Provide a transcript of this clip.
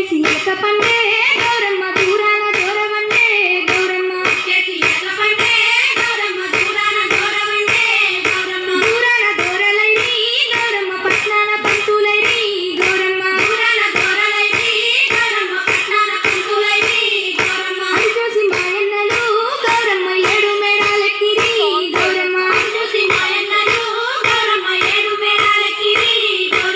చేసి ఒక పండే గౌరమ్మ దూరం